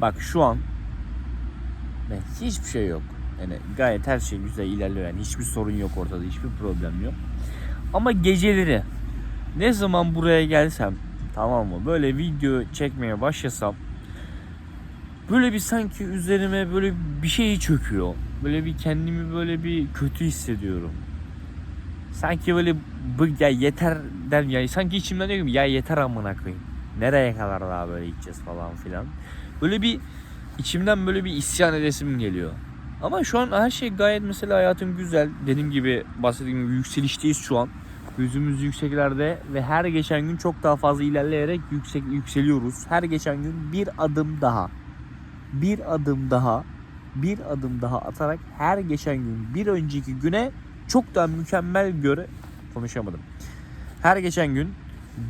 Bak şu an ne, hiçbir şey yok. Yani gayet her şey güzel ilerliyor yani hiçbir sorun yok ortada hiçbir problem yok. Ama geceleri ne zaman buraya gelsem tamam mı böyle video çekmeye başlasam böyle bir sanki üzerime böyle bir şey çöküyor. Böyle bir kendimi böyle bir kötü hissediyorum. Sanki böyle bu ya yeter der ya sanki içimden diyorum ya yeter amına koyayım. Nereye kadar daha böyle gideceğiz falan filan. Böyle bir içimden böyle bir isyan edesim geliyor. Ama şu an her şey gayet mesela hayatım güzel. Dediğim gibi bahsettiğim gibi yükselişteyiz şu an. Yüzümüz yükseklerde ve her geçen gün çok daha fazla ilerleyerek yüksek yükseliyoruz. Her geçen gün bir adım daha, bir adım daha, bir adım daha atarak her geçen gün bir önceki güne çok daha mükemmel göre konuşamadım. Her geçen gün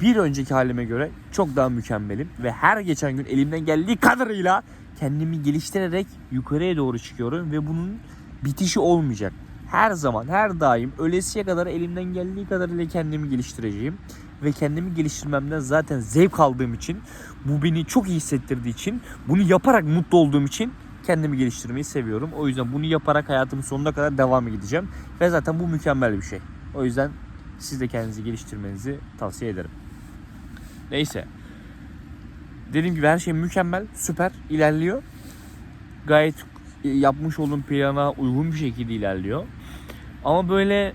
bir önceki halime göre çok daha mükemmelim ve her geçen gün elimden geldiği kadarıyla kendimi geliştirerek yukarıya doğru çıkıyorum ve bunun bitişi olmayacak. Her zaman, her daim ölesiye kadar elimden geldiği kadarıyla kendimi geliştireceğim ve kendimi geliştirmemden zaten zevk aldığım için, bu beni çok iyi hissettirdiği için, bunu yaparak mutlu olduğum için kendimi geliştirmeyi seviyorum. O yüzden bunu yaparak hayatımın sonuna kadar devam edeceğim ve zaten bu mükemmel bir şey. O yüzden siz de kendinizi geliştirmenizi tavsiye ederim. Neyse. Dediğim gibi her şey mükemmel, süper ilerliyor. Gayet e, yapmış olduğum plana uygun bir şekilde ilerliyor. Ama böyle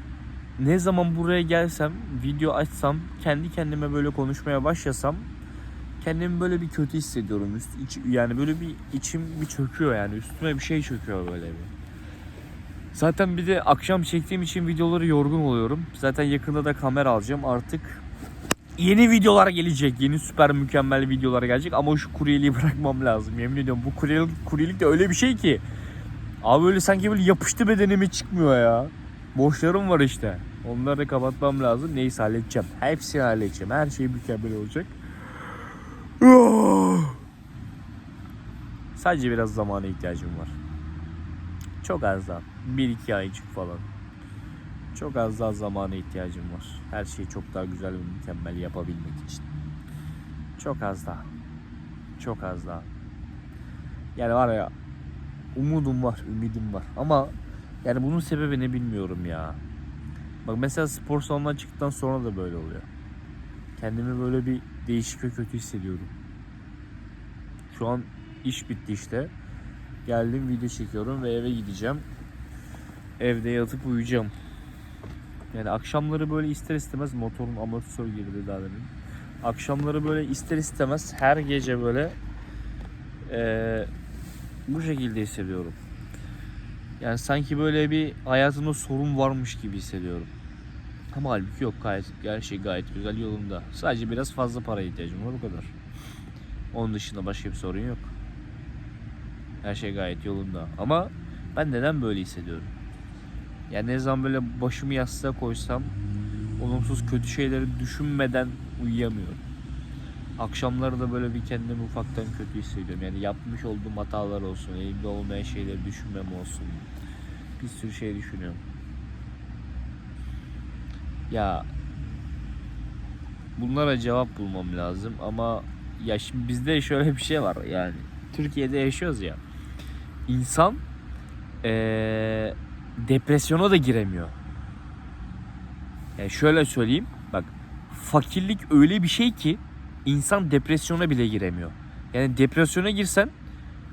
ne zaman buraya gelsem, video açsam, kendi kendime böyle konuşmaya başlasam kendimi böyle bir kötü hissediyorum. Üst, iç, yani böyle bir içim bir çöküyor yani. Üstüme bir şey çöküyor böyle bir. Zaten bir de akşam çektiğim için videoları yorgun oluyorum. Zaten yakında da kamera alacağım. Artık yeni videolar gelecek. Yeni süper mükemmel videolar gelecek. Ama şu kuryeliği bırakmam lazım. Yemin ediyorum bu kuryelik, kuryelik de öyle bir şey ki. Abi böyle sanki böyle yapıştı bedenime çıkmıyor ya. Boşlarım var işte. Onları da kapatmam lazım. Neyse halledeceğim. Hepsini halledeceğim. Her şey mükemmel olacak. Sadece biraz zamana ihtiyacım var. Çok az daha. 1-2 aycık falan. Çok az daha zamana ihtiyacım var. Her şeyi çok daha güzel ve mükemmel yapabilmek için. Çok az daha. Çok az daha. Yani var ya umudum var, ümidim var. Ama yani bunun sebebi ne bilmiyorum ya. Bak mesela spor salonundan çıktıktan sonra da böyle oluyor. Kendimi böyle bir değişik ve kötü hissediyorum. Şu an iş bitti işte. Geldim video çekiyorum ve eve gideceğim. Evde yatıp uyuyacağım. Yani akşamları böyle ister istemez motorun amortisör girdi daha demin. Akşamları böyle ister istemez her gece böyle eee, bu şekilde hissediyorum. Yani sanki böyle bir hayatımda sorun varmış gibi hissediyorum. Ama halbuki yok gayet, her şey gayet güzel yolunda. Sadece biraz fazla para ihtiyacım var o kadar. Onun dışında başka bir sorun yok. Her şey gayet yolunda. Ama ben neden böyle hissediyorum? Yani ne zaman böyle başımı yastığa koysam olumsuz kötü şeyleri düşünmeden uyuyamıyorum. Akşamları da böyle bir kendimi ufaktan kötü hissediyorum. Yani yapmış olduğum hatalar olsun, elimde olmayan şeyleri düşünmem olsun. Bir sürü şey düşünüyorum. Ya bunlara cevap bulmam lazım ama ya şimdi bizde şöyle bir şey var yani Türkiye'de yaşıyoruz ya insan eee, depresyona da giremiyor. Yani şöyle söyleyeyim bak fakirlik öyle bir şey ki insan depresyona bile giremiyor. Yani depresyona girsen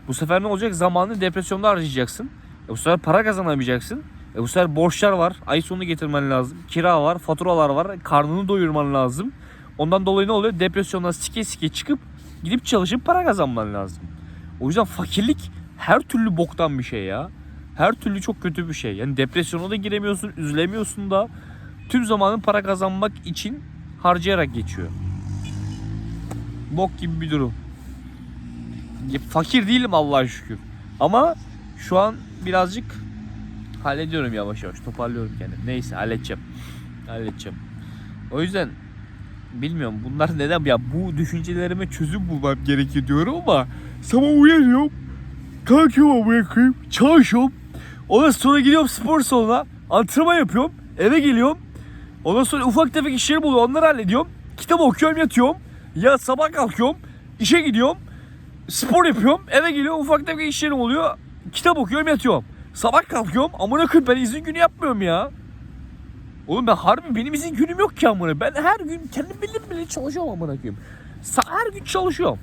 bu sefer ne olacak? Zamanını depresyonda harcayacaksın. E bu sefer para kazanamayacaksın. E bu sefer borçlar var. Ay sonunu getirmen lazım. Kira var, faturalar var. Karnını doyurman lazım. Ondan dolayı ne oluyor? Depresyondan sike sike çıkıp gidip çalışıp para kazanman lazım. O yüzden fakirlik her türlü boktan bir şey ya. Her türlü çok kötü bir şey. Yani depresyona da giremiyorsun, üzülemiyorsun da. Tüm zamanın para kazanmak için harcayarak geçiyor. Bok gibi bir durum. Fakir değilim Allah'a şükür. Ama şu an birazcık hallediyorum yavaş yavaş. Toparlıyorum kendimi. Neyse halledeceğim. Halledeceğim. O yüzden bilmiyorum bunlar neden ya bu düşüncelerime çözüm bulmam gerekiyor diyorum ama sabah uyanıyorum. Kalkıyorum bırakayım. Çalışıyorum. Ondan sonra gidiyorum spor salonuna. Antrenman yapıyorum. Eve geliyorum. Ondan sonra ufak tefek işlerim oluyor. Onları hallediyorum. Kitap okuyorum yatıyorum. Ya sabah kalkıyorum. işe gidiyorum. spor yapıyorum. Eve geliyorum ufak tefek işlerim oluyor. Kitap okuyorum yatıyorum. Sabah kalkıyorum amına koyayım ben izin günü yapmıyorum ya. Oğlum ben harbi benim izin günüm yok ki amına. Ben her gün kendim bildim bile çalışıyorum amına koyayım. Her gün çalışıyorum.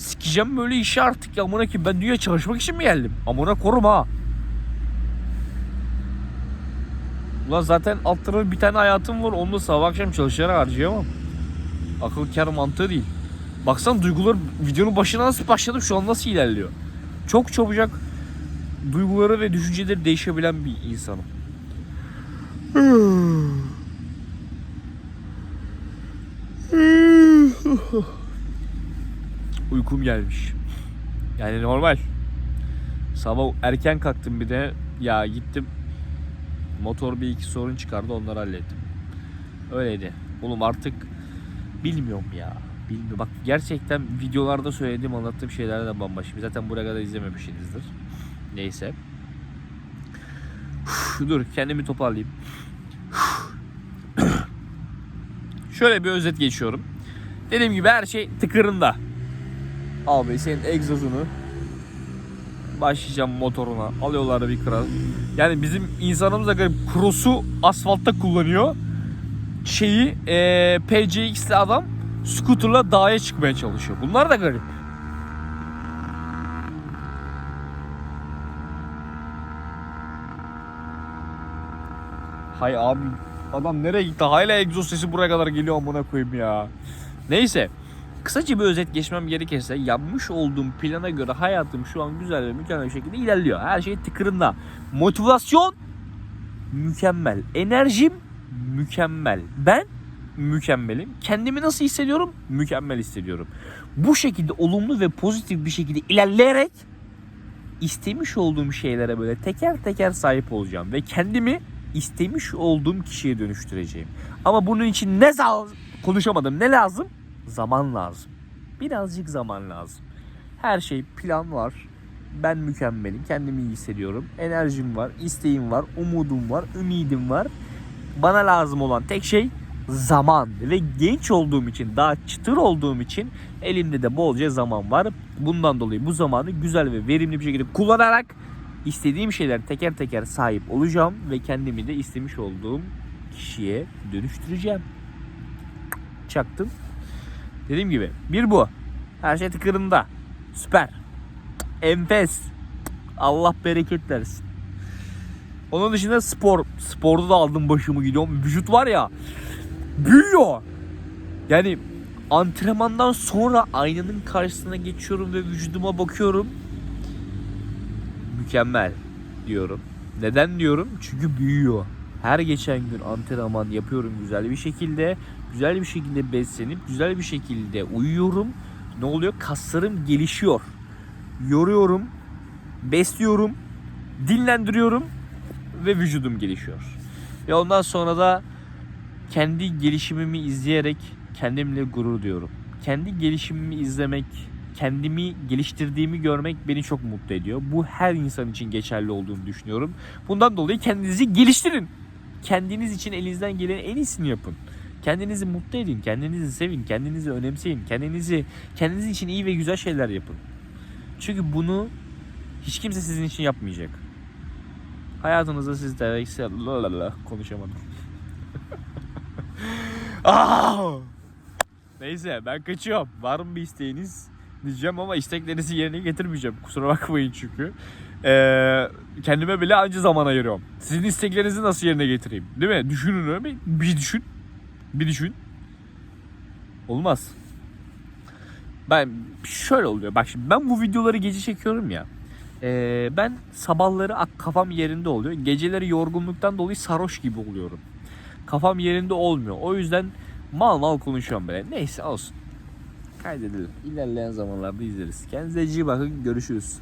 Sikeceğim böyle işi artık ya amına koyayım. Ben dünya çalışmak için mi geldim? Amına korum ha. Ulan zaten alt tarafı bir tane hayatım var. Onu da sabah akşam çalışarak harcayamam. Akıl kâr mantığı değil. Baksana duygular videonun başına nasıl başladım şu an nasıl ilerliyor. Çok çabucak duyguları ve düşünceleri değişebilen bir insanım. Uykum gelmiş. Yani normal. Sabah erken kalktım bir de ya gittim motor bir iki sorun çıkardı onları hallettim. Öyleydi. Oğlum artık bilmiyorum ya. Bilmiyorum. Bak gerçekten videolarda söylediğim anlattığım şeyler de bambaşka. Zaten buraya kadar izlememişsinizdir. Neyse. Uf, dur kendimi toparlayayım. Şöyle bir özet geçiyorum. Dediğim gibi her şey tıkırında. Abi senin egzozunu başlayacağım motoruna. Alıyorlar bir kral. Yani bizim insanımıza göre cross'u asfaltta kullanıyor. Şeyi eee PCX'li adam scooter'la dağa çıkmaya çalışıyor. Bunlar da garip. Hay abi adam nereye gitti? Hala egzoz sesi buraya kadar geliyor amına koyayım ya. Neyse. Kısaca bir özet geçmem gerekirse yapmış olduğum plana göre hayatım şu an güzel ve mükemmel bir şekilde ilerliyor. Her şey tıkırında. Motivasyon mükemmel. Enerjim mükemmel. Ben mükemmelim. Kendimi nasıl hissediyorum? Mükemmel hissediyorum. Bu şekilde olumlu ve pozitif bir şekilde ilerleyerek istemiş olduğum şeylere böyle teker teker sahip olacağım ve kendimi istemiş olduğum kişiye dönüştüreceğim. Ama bunun için ne? Konuşamadım. Ne lazım? Zaman lazım. Birazcık zaman lazım. Her şey plan var. Ben mükemmelim. Kendimi iyi hissediyorum. Enerjim var, isteğim var, umudum var, ümidim var. Bana lazım olan tek şey zaman ve genç olduğum için, daha çıtır olduğum için elimde de bolca zaman var. Bundan dolayı bu zamanı güzel ve verimli bir şekilde kullanarak istediğim şeyler teker teker sahip olacağım ve kendimi de istemiş olduğum kişiye dönüştüreceğim. Çaktım. Dediğim gibi bir bu. Her şey tıkırında. Süper. Enfes. Allah bereket versin. Onun dışında spor. Sporda da aldım başımı gidiyorum. Vücut var ya büyüyor. Yani antrenmandan sonra aynanın karşısına geçiyorum ve vücuduma bakıyorum. Mükemmel diyorum. Neden diyorum? Çünkü büyüyor. Her geçen gün antrenman yapıyorum güzel bir şekilde. Güzel bir şekilde beslenip güzel bir şekilde uyuyorum. Ne oluyor? Kaslarım gelişiyor. Yoruyorum, besliyorum, dinlendiriyorum ve vücudum gelişiyor. Ve ondan sonra da kendi gelişimimi izleyerek kendimle gurur duyuyorum. Kendi gelişimimi izlemek, kendimi geliştirdiğimi görmek beni çok mutlu ediyor. Bu her insan için geçerli olduğunu düşünüyorum. Bundan dolayı kendinizi geliştirin. Kendiniz için elinizden gelen en iyisini yapın. Kendinizi mutlu edin, kendinizi sevin, kendinizi önemseyin, kendinizi kendiniz için iyi ve güzel şeyler yapın. Çünkü bunu hiç kimse sizin için yapmayacak. Hayatınızda siz de Lalala, konuşamadım. Ah! Neyse ben kaçıyorum. Var mı bir isteğiniz? Diyeceğim ama isteklerinizi yerine getirmeyeceğim. Kusura bakmayın çünkü. Ee, kendime bile anca zaman ayırıyorum. Sizin isteklerinizi nasıl yerine getireyim? Değil mi? Düşünün öyle mi? Bir düşün. Bir düşün. Olmaz. Ben şöyle oluyor. Bak şimdi ben bu videoları gece çekiyorum ya. Ee, ben sabahları kafam yerinde oluyor. Geceleri yorgunluktan dolayı sarhoş gibi oluyorum. Kafam yerinde olmuyor. O yüzden mal mal konuşuyorum böyle. Neyse olsun. Kaydedelim. İlerleyen zamanlarda izleriz. Kendinize iyi bakın. Görüşürüz.